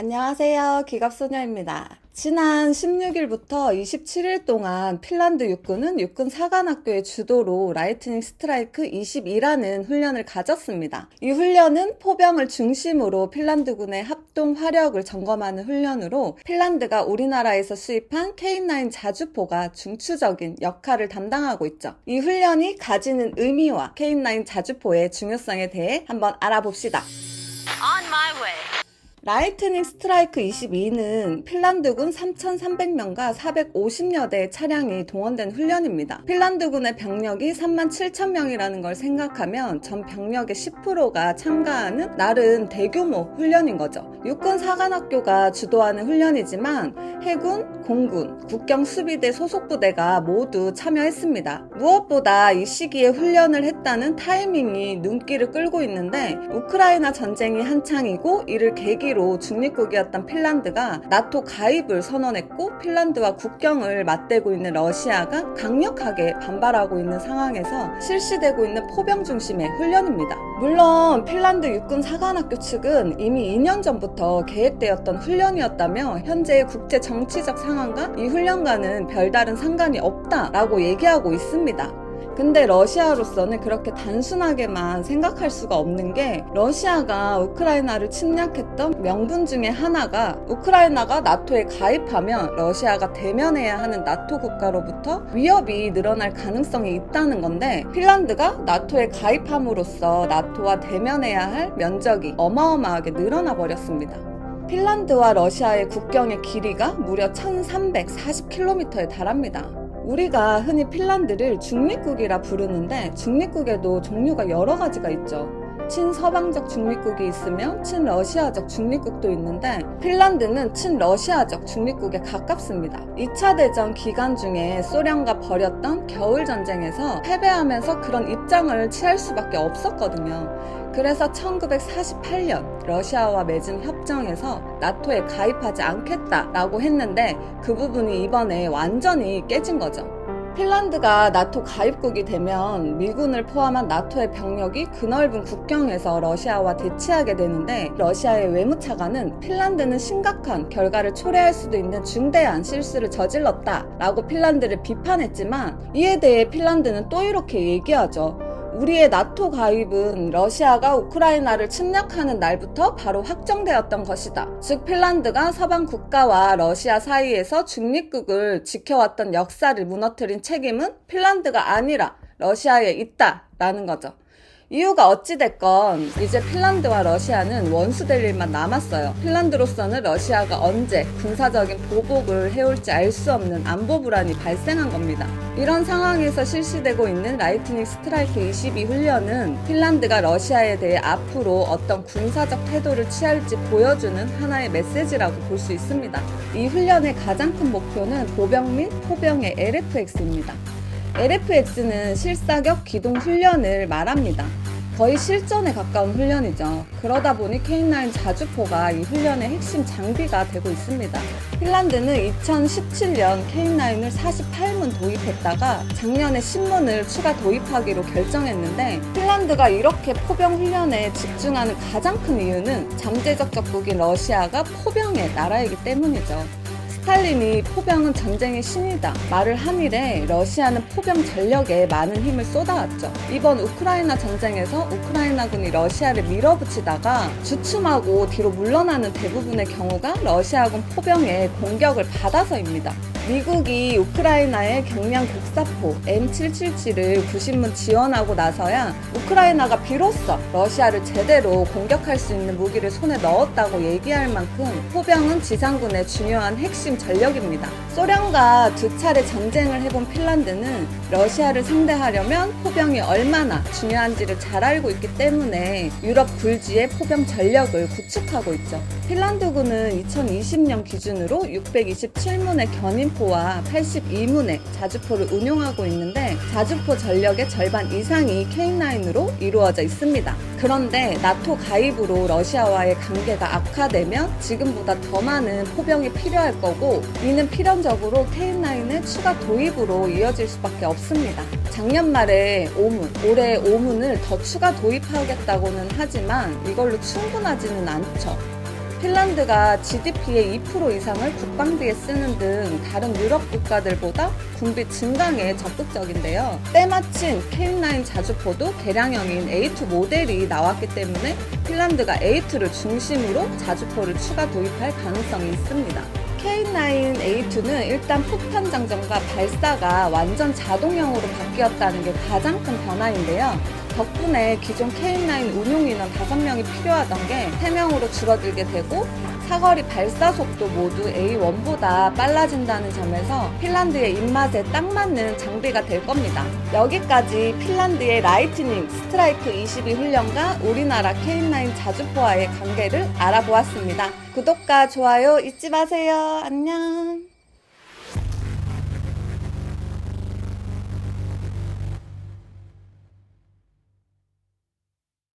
안녕하세요. 기갑소녀입니다. 지난 16일부터 27일 동안 핀란드 육군은 육군 사관학교의 주도로 라이트닝 스트라이크 22라는 훈련을 가졌습니다. 이 훈련은 포병을 중심으로 핀란드군의 합동 화력을 점검하는 훈련으로 핀란드가 우리나라에서 수입한 K9 자주포가 중추적인 역할을 담당하고 있죠. 이 훈련이 가지는 의미와 K9 자주포의 중요성에 대해 한번 알아봅시다. 라이트닝 스트라이크 22는 핀란드군 3,300명과 450여 대의 차량이 동원된 훈련입니다. 핀란드군의 병력이 3만 7천 명이라는 걸 생각하면 전 병력의 10%가 참가하는 나름 대규모 훈련인 거죠. 육군 사관학교가 주도하는 훈련이지만 해군, 공군, 국경수비대 소속 부대가 모두 참여했습니다. 무엇보다 이 시기에 훈련을 했다는 타이밍이 눈길을 끌고 있는데 우크라이나 전쟁이 한창이고 이를 계기 로 중립국이었던 핀란드가 나토 가입을 선언했고 핀란드와 국경을 맞대고 있는 러시아가 강력하게 반발하고 있는 상황에서 실시되고 있는 포병 중심의 훈련입니다. 물론 핀란드 육군 사관학교 측은 이미 2년 전부터 계획되었던 훈련이었다며 현재의 국제 정치적 상황과 이 훈련과는 별다른 상관이 없다라고 얘기하고 있습니다. 근데 러시아로서는 그렇게 단순하게만 생각할 수가 없는 게 러시아가 우크라이나를 침략했던 명분 중에 하나가 우크라이나가 나토에 가입하면 러시아가 대면해야 하는 나토 국가로부터 위협이 늘어날 가능성이 있다는 건데 핀란드가 나토에 가입함으로써 나토와 대면해야 할 면적이 어마어마하게 늘어나 버렸습니다. 핀란드와 러시아의 국경의 길이가 무려 1340km에 달합니다. 우리가 흔히 핀란드를 중립국이라 부르는데 중립국에도 종류가 여러 가지가 있죠. 친서방적 중립국이 있으며 친러시아적 중립국도 있는데 핀란드는 친러시아적 중립국에 가깝습니다. 2차 대전 기간 중에 소련과 벌였던 겨울 전쟁에서 패배하면서 그런 입장을 취할 수밖에 없었거든요. 그래서 1948년 러시아와 맺은 협정에서 나토에 가입하지 않겠다라고 했는데 그 부분이 이번에 완전히 깨진 거죠. 핀란드가 나토 가입국이 되면 미군을 포함한 나토의 병력이 그 넓은 국경에서 러시아와 대치하게 되는데 러시아의 외무차관은 핀란드는 심각한 결과를 초래할 수도 있는 중대한 실수를 저질렀다 라고 핀란드를 비판했지만 이에 대해 핀란드는 또 이렇게 얘기하죠. 우리의 나토 가입은 러시아가 우크라이나를 침략하는 날부터 바로 확정되었던 것이다. 즉 핀란드가 서방 국가와 러시아 사이에서 중립국을 지켜왔던 역사를 무너뜨린 책임은 핀란드가 아니라 러시아에 있다라는 거죠. 이유가 어찌됐건 이제 핀란드와 러시아는 원수될 일만 남았어요. 핀란드로서는 러시아가 언제 군사적인 보복을 해올지 알 수 없는 안보 불안이 발생한 겁니다. 이런 상황에서 실시되고 있는 라이트닝 스트라이크 22 훈련은 핀란드가 러시아에 대해 앞으로 어떤 군사적 태도를 취할지 보여주는 하나의 메시지라고 볼 수 있습니다. 이 훈련의 가장 큰 목표는 보병 및 포병의 LFX입니다. LFX는 실사격 기동 훈련을 말합니다. 거의 실전에 가까운 훈련이죠. 그러다 보니 K9 자주포가 이 훈련의 핵심 장비가 되고 있습니다. 핀란드는 2017년 K9을 48문 도입했다가 작년에 10문을 추가 도입하기로 결정했는데 핀란드가 이렇게 포병 훈련에 집중하는 가장 큰 이유는 잠재적 적국인 러시아가 포병의 나라이기 때문이죠. 스탈린이 포병은 전쟁의 신이다 말을 한 이래 러시아는 포병 전력에 많은 힘을 쏟아왔죠. 이번 우크라이나 전쟁에서 우크라이나군이 러시아를 밀어붙이다가 주춤하고 뒤로 물러나는 대부분의 경우가 러시아군 포병의 공격을 받아서입니다. 미국이 우크라이나의 경량 곡사포 M777을 90문 지원하고 나서야 우크라이나가 비로소 러시아를 제대로 공격할 수 있는 무기를 손에 넣었다고 얘기할 만큼 포병은 지상군의 중요한 핵심 전력입니다. 소련과 두 차례 전쟁을 해본 핀란드는 러시아를 상대하려면 포병이 얼마나 중요한지를 잘 알고 있기 때문에 유럽 굴지의 포병 전력을 구축하고 있죠. 핀란드군은 2020년 기준으로 627문의 견인포와 82문의 자주포를 운용하고 있는데 자주포 전력의 절반 이상이 K9으로 이루어져 있습니다. 그런데 나토 가입으로 러시아와의 관계가 악화되면 지금보다 더 많은 포병이 필요할 거고 이는 필연적으로 K9의 추가 도입으로 이어질 수밖에 없습니다. 작년 말에 5문, 올해 5문을 더 추가 도입하겠다고는 하지만 이걸로 충분하지는 않죠. 핀란드가 GDP의 2% 이상을 국방비에 쓰는 등 다른 유럽 국가들보다 군비 증강에 적극적인데요. 때마침 K9 자주포도 개량형인 A2 모델이 나왔기 때문에 핀란드가 A2를 중심으로 자주포를 추가 도입할 가능성이 있습니다. K9 A2는 일단 폭탄 장전과 발사가 완전 자동형으로 바뀌었다는 게 가장 큰 변화인데요. 덕분에 기존 K9 운용 인원 5명이 필요하던 게 3명으로 줄어들게 되고 사거리 발사 속도 모두 A1보다 빨라진다는 점에서 핀란드의 입맛에 딱 맞는 장비가 될 겁니다. 여기까지 핀란드의 라이트닝 스트라이크 22 훈련과 우리나라 K9 자주포와의 관계를 알아보았습니다. 구독과 좋아요 잊지 마세요. 안녕.